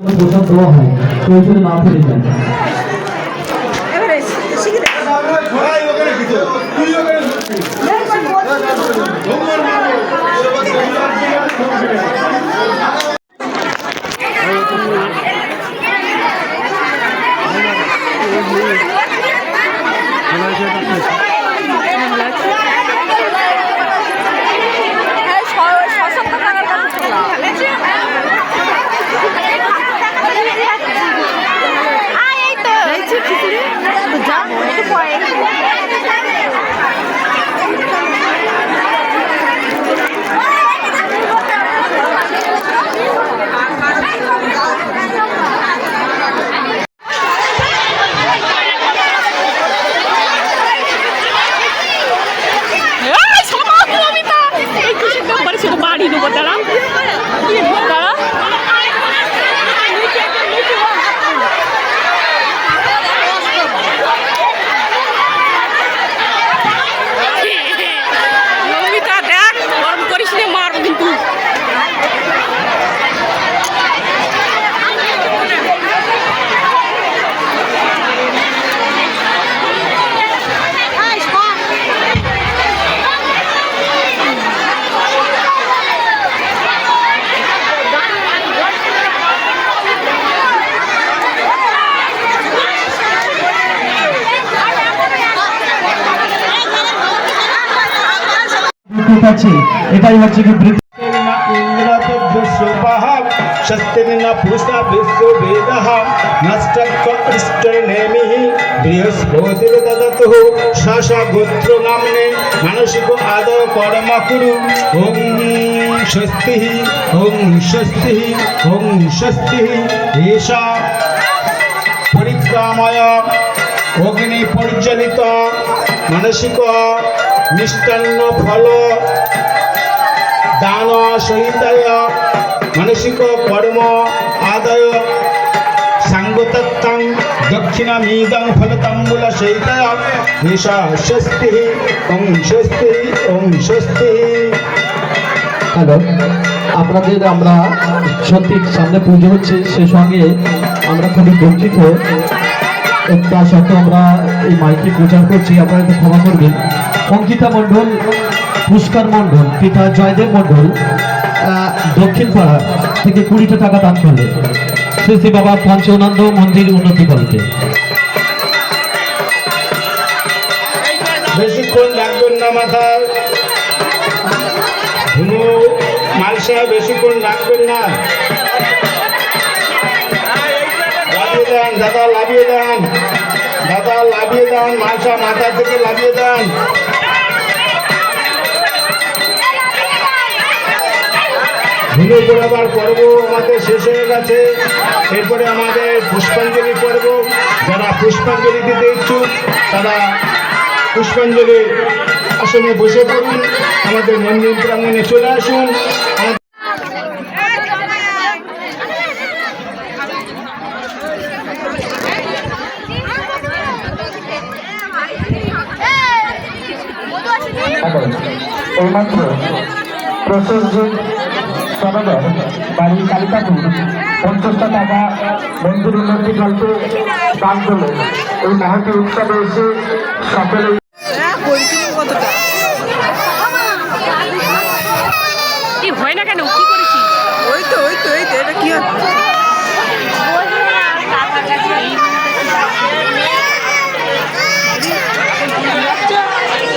প্রসাদ দেওয়া হয় তো ওই জন্য না ফেলে যায় এবারে শিখে দে। হ্যাঁ, ছ- ছ সপ্তাহ টাকার কথা শুনলাম। আয়, এই তো। তো যা, একটু পরে। এই, সবাই কবিতা। এই কিসের নাম্বার ছিল? বাড়ি দেবো দাঁড়া দাঁড়া নমিতা দেখ গরম করিস নে মারবো কিন্তু ঠিক আছে এটাই হচ্ছে কি বৃত্তি অগ্নি পরিচালিত মানসিক মিষ্টান্ন ফল। দান সহিতায়, মানসিক কর্ম আদায়। সাঙ্গতত্তাং দক্ষিণামিদং ফলতাম্বুল সহিতায়। এষা স্বস্তি, ওং স্বস্তি ওং স্বস্তি। হ্যালো, আপনাদের আমরা সত্যি সামনে পুজো হচ্ছে, সে সঙ্গে আমরা খুবই দুঃখিত। তা সত্ত্বেও আমরা এই মাইকে প্রচার করছি, আপনারা ক্ষমা করবেন। অঙ্কিতা মণ্ডল, পুষ্কর মণ্ডল, পিতা জয়দেব মণ্ডল দক্ষিণ পাড়া থেকে কুড়িটা টাকা দান করলেন। শ্রী শ্রী বাবা পঞ্চানন্দ মন্দির উন্নতি কমিটি। বেশিক্ষণ রাখবেন না মাথায় ধুনু মালসা বেশিক্ষণ রাখবেন না। লাভিয়ে দেন, দাদা লাভিয়ে দেন। দাদা লাভিয়ে দেন মালসা মাথা থেকে লাভিয়ে দেন। ধুনু পড়াবার পর্ব আমাদের শেষ হয়ে গেছে। এরপরে আমাদের পুষ্পাঞ্জলি পর্ব। যারা পুষ্পাঞ্জলি দিতে ইচ্ছুক তারা পুষ্পাঞ্জলি আসনে বসে পড়ুন। আমাদের মন্দির প্রাঙ্গনে চলে আসুন। এইমাত্র প্রসেনজিৎ সনদর বাড়ি কালিকাপুর পঞ্চাশটা টাকা মন্দির উন্নতি গল্পে দান করলেন। এই মহতি উৎসবে এসে সকলে কি হয় না কেন কি করেছিস ওই তো ওই তো এই তো এটা কি হচ্ছে ছোট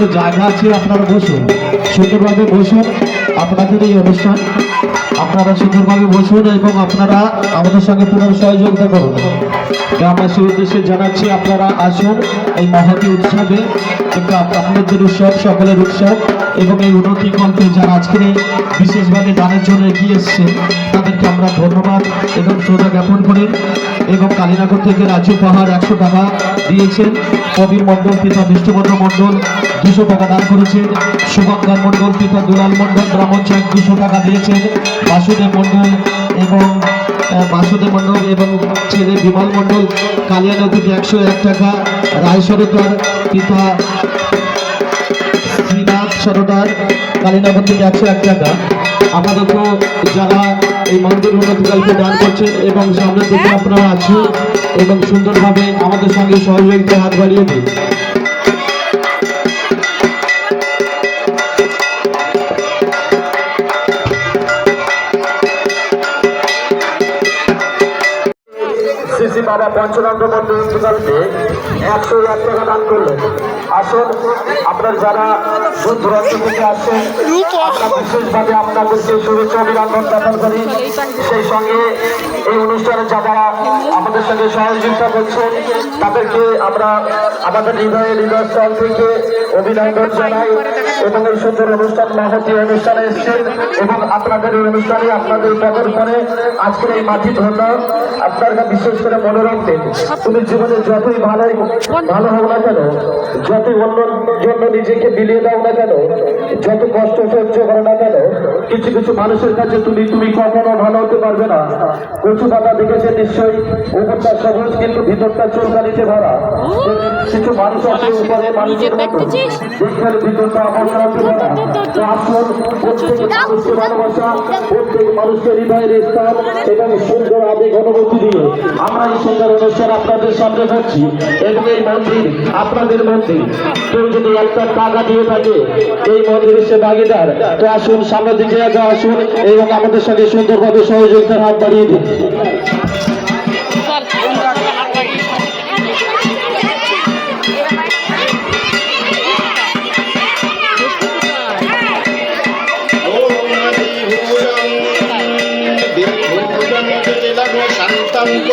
জায়গা আছে, আপনারা বসুন। সুন্দরভাবে বসুন আপনাদের এই অনুষ্ঠান। আপনারা সুন্দরভাবে বসুন এবং আপনারা আমাদের সঙ্গে পুনঃ সহযোগিতা করুন গ্রামবাসী উদ্দেশ্যে জানাচ্ছি, আপনারা আসুন এই মহতি উৎসবে। কিন্তু আপ- আপনাদের উৎসব, সকলের উৎসব এবং এই উন্নতি কল্পে যারা আজকে বিশেষভাবে দানের জন্য এগিয়ে এসছে তাদেরকে আমরা ধন্যবাদ এবং শ্রদ্ধা জ্ঞাপন করি এবং কালীনগর থেকে রাজু পাহাড় একশো টাকা দিয়েছেন। কবির মণ্ডল, পিতা বিষ্ণুভদ্র মণ্ডল দুশো টাকা দান করেছেন। শুভঙ্কর মণ্ডল পিতা দুলাল মণ্ডল, ব্রাহ্মণ চাক দুশো টাকা দিয়েছেন। বাসুদেব মণ্ডল এবং বাসুদেব মণ্ডল এবং ছেলে বিমল মণ্ডল কালিয়ানগর থেকে একশো এক টাকা রায় সরকার পিতা শ্রীনাথ সরদার কালীনগর থেকে একশো এক টাকা। আমাদেরকে যারা এই মন্দির উন্নতিকালকে দান করছেন এবং সামনের দিকে আপনারা আছেন এবং সুন্দরভাবে আমাদের সঙ্গে সহযোগিতা হাত বাড়িয়ে দিন। বাবা পঞ্চনন্দ মন্দির ইন্তিকালকে একশো এক টাকা দান করলেন আসুন, আপনার যারা দূর দূরান্ত থেকে আসছেন আমরা বিশেষভাবে আপনাদেরকে শুভেচ্ছা অভিনন্দন জ্ঞাপন করি। সেই সঙ্গে এই অনুষ্ঠানে যারা আমাদের সঙ্গে সহযোগিতা করছেন, তাদেরকে আমরা আমাদের হৃদয়ে হৃদয়স্থল থেকে অভিনন্দন জানাই। এবং এই সুন্দর অনুষ্ঠান মহতি অনুষ্ঠানে এসেছেন এবং আপনাদের এই অনুষ্ঠানে আপনাদের পদর পরে আজকের এই মাটি ধন্য। আপনারা বিশেষ করে মনে রাখবেন তুমি জীবনে যতই ভালোই ভালো হোক না কেন যতই অন্যর জন্য নিজেকে বিলিয়ে দাও না কেন যত কষ্ট সহ্য করো না কেন কিছু কিছু মানুষের কাছে তুমি তুমি কখনো ভালো হতে পারবে না। কচু পাতা দেখেছে নিশ্চয়ই উপরটা সবুজ কিন্তু ভিতরটা চুলকানিতে ভরা। কিছু মানুষ আছে উপরে মানুষের ভিতরটা প্রত্যেক এবং সুন্দর আমরা এই সুন্দর আপনাদের সামনে এই মন্দির কেউ যদি একটা টাকা দিয়ে থাকে এই মন্দিরের সে ভাগিদার তো আসুন সামনের দিকে আসুন এবং আমাদের সঙ্গে সুন্দরভাবে সহযোগিতার হাত বাড়িয়ে দিন।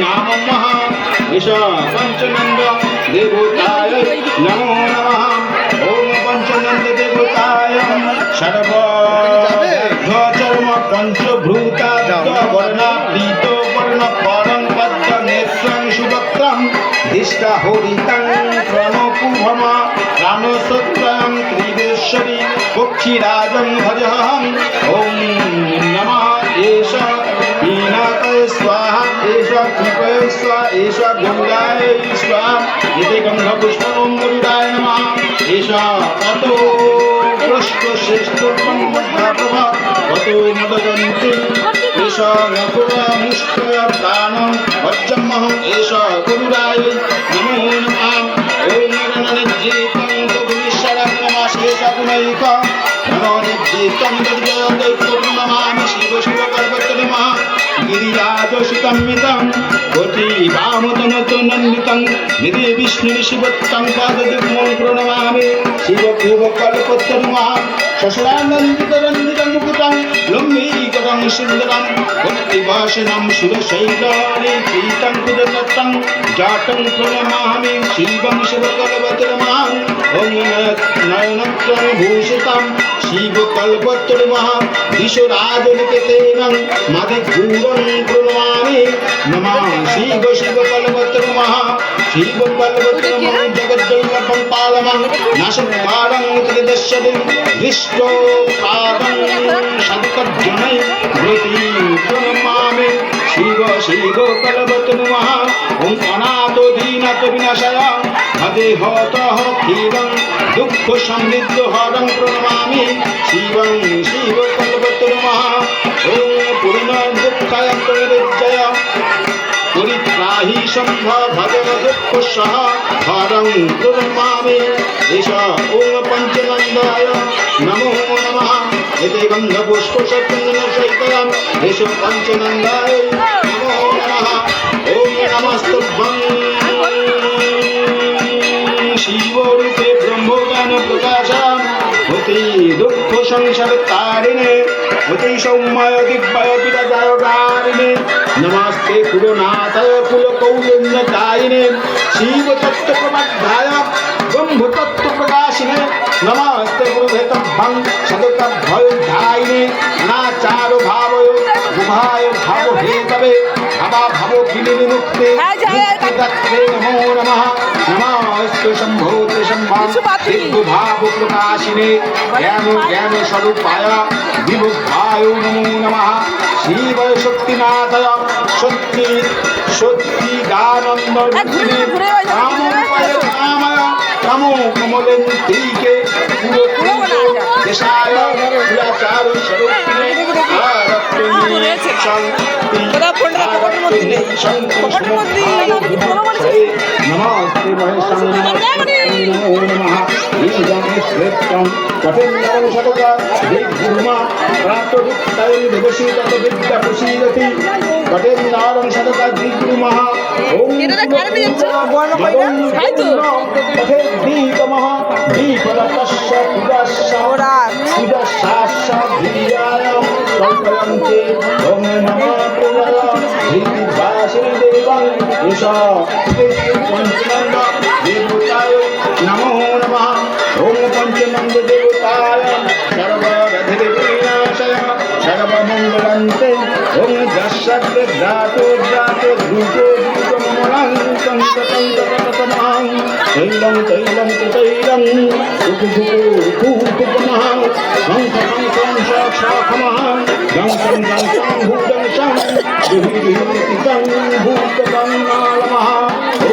গন্ধর্বদনং বিঘ্নরাজং নাম মহা ঈশ পঞ্চনন্দ দেবতায় নমো নমঃ ওম পঞ্চনন্দ দেবতায় সর্ব চর্ম পঞ্চভূতা বর্ণা প্রীত বর্ণ পরং পদ্ম নেত্রং সুভক্রম দিষ্টা হরিতং প্রণকুভম রামসত্রং ত্রিবেশ্বরী পক্ষীরাজং এষ গঙ্গায় স্বাহা এতে গঙ্গপুষ্পম গরুডায় নমঃ এষ কত পৃষ্ঠ শ্রেষ্ঠ প্রভা কত মদগন্তি এষ নকুলা মুষ্টয় প্রাণ বজ্রমহং এষ গরুডায় নমো নমঃ ওম গণনিজ্জিতং গগুণীশ্বরং নমঃ শেষগুণৈক নমো নিজ্জিতং দুর্জয়দৈত্যং নমামি শিব শিব পার্বতী নমঃ गिरिराजोषितमितं कोटि वामतनतनन्वितं निधि विष्णु शिवत्तं पादयुग्मं प्रणमामि शिव शिव कल्पतरुमः शशुरानन्दितरन्दितं मुकुटं लम्बीकरं सुन्दरं भक्तिवासनं शिवशैलानि प्रीतं कुदत्तं जातं प्रणमामि शिवं शिवकल्पतरुमः ॐ শিব শিব শিব কল্পত্তর শিব কল্পত্তর মহা জগজ্জল্লভং পালমং নাশকারং ত্রিদশদিন দৃষ্ট পাদং সদকজ্জনৈ ব্রতি শিব শিব ওম অনাথ হত দুঃখ সমৃদ্ধ হরং প্রণমামি कुशः हरं दुर्मामे दिशा ॐ पञ्चनन्दाय नमो नमः यदि गन्धपुष्पशतन्दनशैतरं दिश पञ्चनन्दाय नमो नमः ॐ नमस्तुभ्यं शिवरूपे ब्रह्मज्ञानप्रकाशां भूति दुःखसंसर्तारिणे হতে সৌম্যয় দিব্যয় বিরাজায় কারিণে নমস্তে কুলনাথায় কুল কৌলন্য দায়িনে শিব তত্ত্ব প্রবদ্ধায় ব্রহ্ম তত্ত্ব প্রকাশিনে নমস্তে গুরুভেতভ্যং সদত ভয় ধায়িনে নাচার ভাবয় উভয় ভাব হেতবে ভাবা ভাব বিনিমুক্তে হ্যাঁ, জয়, জয়। দত্তে নমো নমঃ নমস্তে শম্ভং কিছু বাদ নেই। দিব্য ভাব প্রকাশিনে জ্ঞান জ্ঞান স্বরূপায় বিবুদ্ধায় নমো। নমঃ শিবয় শক্তিনাথায় সত্যি সত্যি দানন্দ হ্যাঁ, রামায় রামো কমলেন্তিকে পুরো পুরো দেশায় পুরাচার স্বরূপিণে আরপ্তনী শান্তি কি বলব বলেছি? নমস্তে মহেশাঙ্গে নমো নমঃ ঈদং শ্রেষ্ঠং কঠিন্নং শতকা দিগ্গুরুমা প্রাপ্তদুক্তায় দেবসী তত বিদ্যা প্রসীদতি কঠিন্নং শতকা দিগ্গুরুমা ওম এটা কারেন্টে যাচ্ছে। বর্ণ কইরা? তাই দীপরতস্য পূজাস্য ওরা পূজাশাস্য ধীরায় কল্পয়ন্তে ওম নমঃ প্রভয় শ্রীবাসিনী দেবং এষ পঞ্চনন্দ দেবতায় নমো নমঃ ওম পঞ্চনন্দ দেবতায় সর্বরথে বিনাশয় সর্বমঙ্গলন্তে ওম যশস্য ধাতো ধাতো দ্রুতো দ্রুত মমলাং সংকটং তততমাং তৈলং তৈলং তৈলং, সুখ সুখ কুকুমহ হংস হংসং শাখ শাখমহ গং সং গং সং ভূতং সং বিহি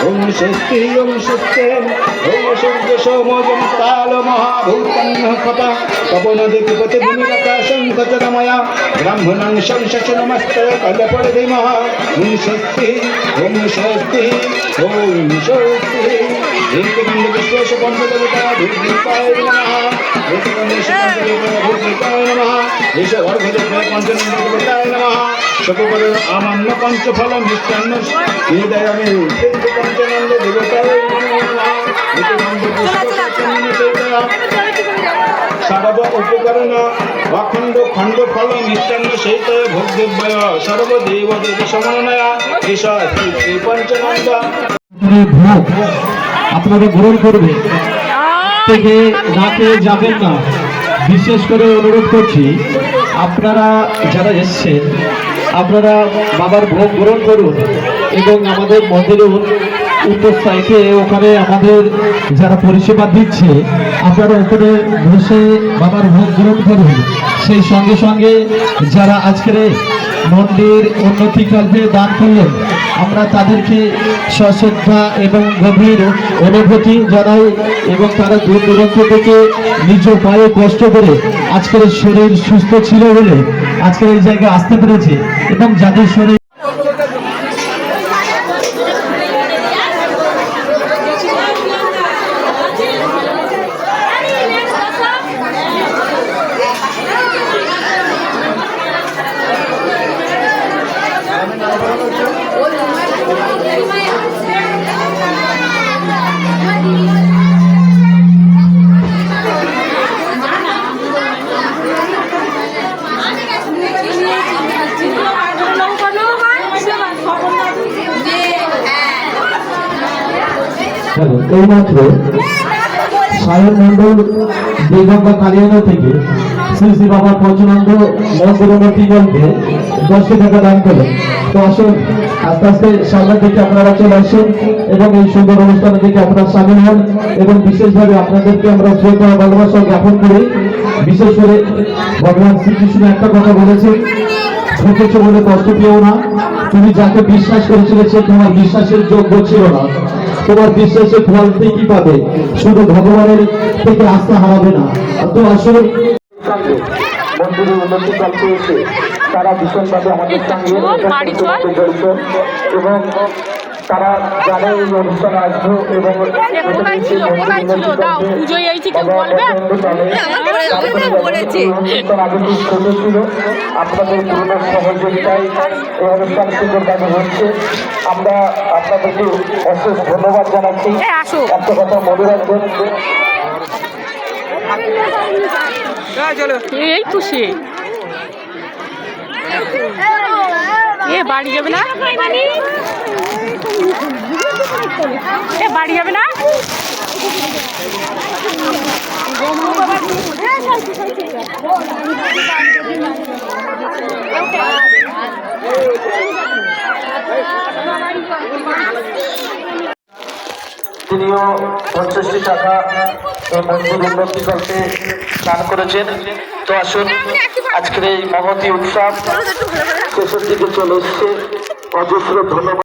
ওম শক্তি ওম শক্তি ওম সূর্য সোমজম কাল মহাভূতন্ন কপ কপন দিগপতি ভূমিরাকাশং কচরময়া ব্রাহ্মণং সংশশ নমস্তে কল্পরধিমঃ ওম শক্তি ওম শক্তি ওম শক্তি একবন্ধ বিশ্বেশ বন্ধ দেবতা দুর্দীপায় নমঃ একবন্ধ শিবদেবতা দুর্দীপায় নমঃ এষ অর্ঘদেব পঞ্চনন্দ দেবতায় নমঃ সকল আমান্য পঞ্চফল মিষ্টান্ন সর্ব উপকরণ অখণ্ড খণ্ড ফল মিষ্টান্ন সহিত ভোগদেব্যয় সর্বদেব দেবী সমন্বয়া এষ শ্রী পঞ্চনন্দ ভোগ আপনারা গ্রহণ করবে থেকে খেয়ে যাবেন না। বিশেষ করে অনুরোধ করছি, আপনারা যারা এসছেন, আপনারা বাবার ভোগ গ্রহণ করুন এবং আমাদের মন্দিরের উত্তর সাইডে ওখানে আমাদের যারা পরিষেবা দিচ্ছে, আপনারা ওখানে বসে বাবার ভোগ গ্রহণ করুন। সেই সঙ্গে সঙ্গে যারা আজকের মন্দির উন্নতিকল্পে দান করলেন আমরা তাদেরকে সশ্রদ্ধা এবং গভীর অনুভূতি জানাই এবং তারা দূর দূরান্ত থেকে নিজ পায়ে কষ্ট করে আজকের শরীর সুস্থ ছিল বলে আজকের এই জায়গায় আসতে পেরেছে এবং যাদের শরীর হ্যালো, এইমাত্র সায়ন মন্ডল বেগঙ্গা কালিয়ানা থেকে শ্রী শ্রী বাবা পঞ্চনন্দ মন্দির উন্নতি গল্পে দশটি টাকা দান করলেন। তো আসুন আস্তে আস্তে সামনের দিকে আপনারা চলে আসেন এবং এই সুন্দর অনুষ্ঠানের দিকে আপনারা সামিল হন এবং বিশেষভাবে আপনাদেরকে আমরা শ্রদ্ধা ভালোবাসা জ্ঞাপন করি। বিশেষ করে ভগবান শ্রীকৃষ্ণ একটা কথা বলেছেন ঠকেছ বলে কষ্ট পেও না। তুমি যাকে বিশ্বাস করেছিলে সে তোমার বিশ্বাসের যোগ্য ছিল না। তোমার বিশ্বাসের ফল ঠিকই পাবে? শুধু ভগবানের থেকে আস্থা হারাবে না। তো আসলে সঙ্গে মন্দিরের উন্নতি চলতে এসে তারা ভীষণভাবে আমাদের সঙ্গে। জড়িত এবং তারা জানে এই অনুষ্ঠানে আসব এবং এ কোথায় ছিল? কোথায় ছিল? দাও, পুজোয় এইছি, কেউ বলবে? অনুষ্ঠান আগে খুব ছোট ছিল আপনাদের পুরনো সহযোগিতায় এই অনুষ্ঠান সুন্দরভাবে হচ্ছে আমরা আপনাদেরকে অশেষ ধন্যবাদ জানাচ্ছি। একটা কথা মনে রাখবেন এই তো সে এ বাড়ি যাবে না? এ বাড়ি যাবে না? তিনিও পঞ্চাশটি টাকা এই মন্দির উন্নতি করতে দান করেছেন। তো আসুন, আজকের এই মহতি উৎসব শেষের দিকে চলে এসছে। অজস্র ধন্যবাদ।